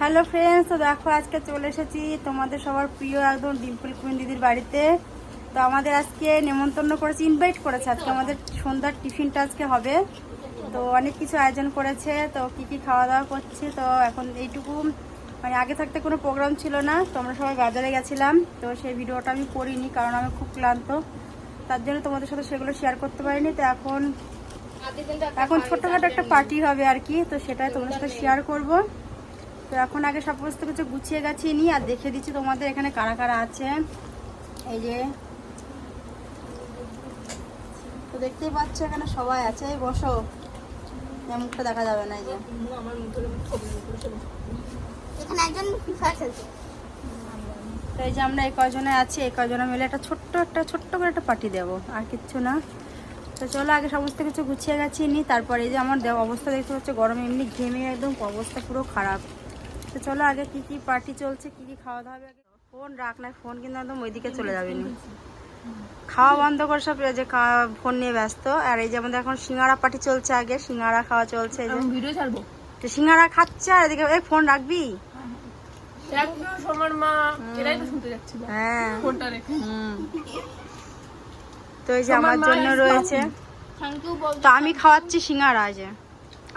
Hello friends তো দেখো আজকে চলে এসেছি তোমাদের সবার প্রিয় একদম ডিম্পল কুইন দিদির বাড়িতে। তো আমাদের আজকে নেমন্তন্ন করেছে ইনভাইট করেছে। আজকে আমাদের সন্ধ্যার টিফিনটা আজকে হবে। তো অনেক কিছু আয়োজন করেছে, তো কি কি খাওয়া দাওয়া করছি, তো এখন এইটুকু। মানে আগে থাকতে কোনো প্রোগ্রাম ছিল না, তো আমরা সবাই বাজারে গেছিলাম। তো সেই ভিডিওটা আমি করিনি, কারণ আমি খুব ক্লান্ত। তার জন্য তোমাদের সাথে সেগুলো শেয়ার করতে পারিনি। তো এখন এখন ছোটখাটো একটা পার্টি হবে আর কি, তো সেটাই তোমাদের সাথে শেয়ার করব। তো এখন আগে সমস্ত কিছু গুছিয়ে গাছিয়ে নিই আর দেখে দিচ্ছি তোমাদের এখানে কারা কারা আছে। এই যে। তো দেখতেই পাচ্ছ এখানে সবাই আছে। এই বসো। মুখটা দেখা যাবে না এই যে। এখানে একজন ফিফা খেলছে তো এই যে আমরা এই কজনে আছি এই কজনে মিলে একটা ছোট্ট একটা ছোট্ট করে একটা পার্টি দেবো আর কিচ্ছু না। তো চলো আগে সমস্ত কিছু গুছিয়ে গেছি নি তারপরে এই যে আমার অবস্থা দেখতে হচ্ছে গরমে এমনি ঘেমে একদম অবস্থা পুরো খারাপ। তো চলো আগে কি কি পার্টি চলছে কি কি খাওয়া দাওয়া হবে আগে। ফোন রাখ না ফোন কিন্তু একদম ওইদিকে চলে যাবে নি। খাওয়া বন্ধ করে সব এই যে খা- ফোন নিয়ে ব্যস্ত। আর এই যে আমাদের এখন সিঙ্গারা পার্টি চলছে আগে সিঙ্গারা খাওয়া চলছে এই যে। ভিডিও ছাড়বো? তো সিঙ্গারা খাচ্ছে আর এদিকে এই ফোন রাখবি? তো হ্যাঁ। হুম। তো এই যে আমার জন্য রয়েছে। তো আমি খাওয়াচ্ছি সিঙ্গারা যে।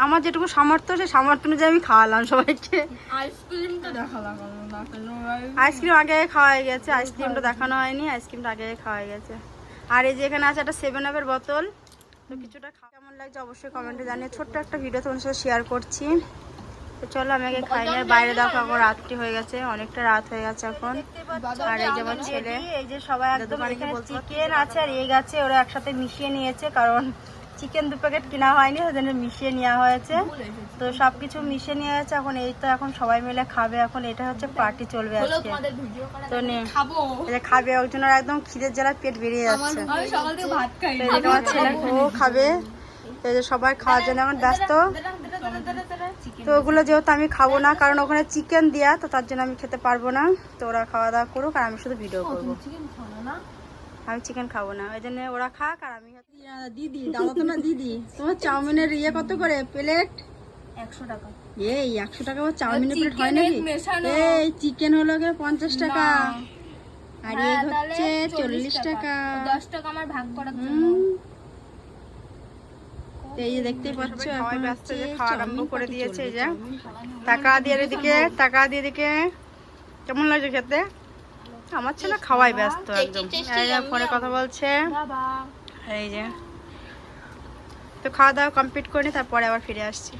আমার যেটুকু সামর্থ্য সে সামর্থ্য অনুযায়ী আমি খাওয়ালাম সবাইকে। আইসক্রিমটা আইসক্রিম আগে খাওয়া গেছে আইসক্রিমটা দেখানো হয়নি আইসক্রিমটা আগে খাওয়া গেছে। আর এই যে এখানে আছে একটা সেভেন আপের বোতল। তো কিছুটা কেমন লাগছে অবশ্যই কমেন্টে জানিয়ে ছোট্ট একটা ভিডিও তোমার সাথে শেয়ার করছি। তো চলো আমি আগে খাই না। বাইরে দেখো এখন রাত্রি হয়ে গেছে। অনেকটা রাত হয়ে গেছে এখন। আর এই যে আমার ছেলে এই যে সবাই একদম চিকেন আছে আর এগ আছে ওরা একসাথে মিশিয়ে নিয়েছে কারণ চিকেন দু প্যাকেট কেনা হয়নি ওই জন্য মিশিয়ে নেওয়া হয়েছে। তো সবকিছু মিশিয়ে নেওয়া হয়েছে এখন এই তো এখন সবাই মিলে খাবে এখন এটা হচ্ছে পার্টি চলবে আজকে। তো খাব। ওইজনের একদম খিদের জ্বালায় পেট বেরিয়ে যাচ্ছে। আমার ছেলে ও খাবে। তো যে সবাই খাওয়ার জন্য এখন ব্যস্ত। তো ওগুলো যেহেতু আমি খাব না কারণ ওখানে চিকেন দেয়া তো তার জন্য আমি খেতে পারব না। তো ওরা খাওয়া দাওয়া করুক আর আমি শুধু ভিডিও করব। আমি চিকেন খাব না ওই জন্য ওরা খাক আর আমি দিদি দাদা তো না দিদি। তোমার চাউমিনের ইয়ে কত করে? প্লেট একশো টাকা। এই একশো টাকা চাউমিনের প্লেট হয় নাকি? এই চিকেন হলো গিয়ে পঞ্চাশ টাকা। আর হ্যাঁ, এগ হচ্ছে চল্লিশ টাকা। দশ টাকা আমার ভাগ করার জন্য। এই যে দেখতেই পাচ্ছ এখন খাওয়া আরম্ভ করে দিয়েছে এই যে। টাকা দিয়ে এদিকে টাকা দিয়ে এদিকে। কেমন লাগছে খেতে? আমার ছেলে খাওয়াই ব্যস্ত একদম। ফোনে কথা বলছে। এই যে। তো খাওয়া দাওয়া কমপ্লিট করে তারপরে আবার ফিরে আসছি।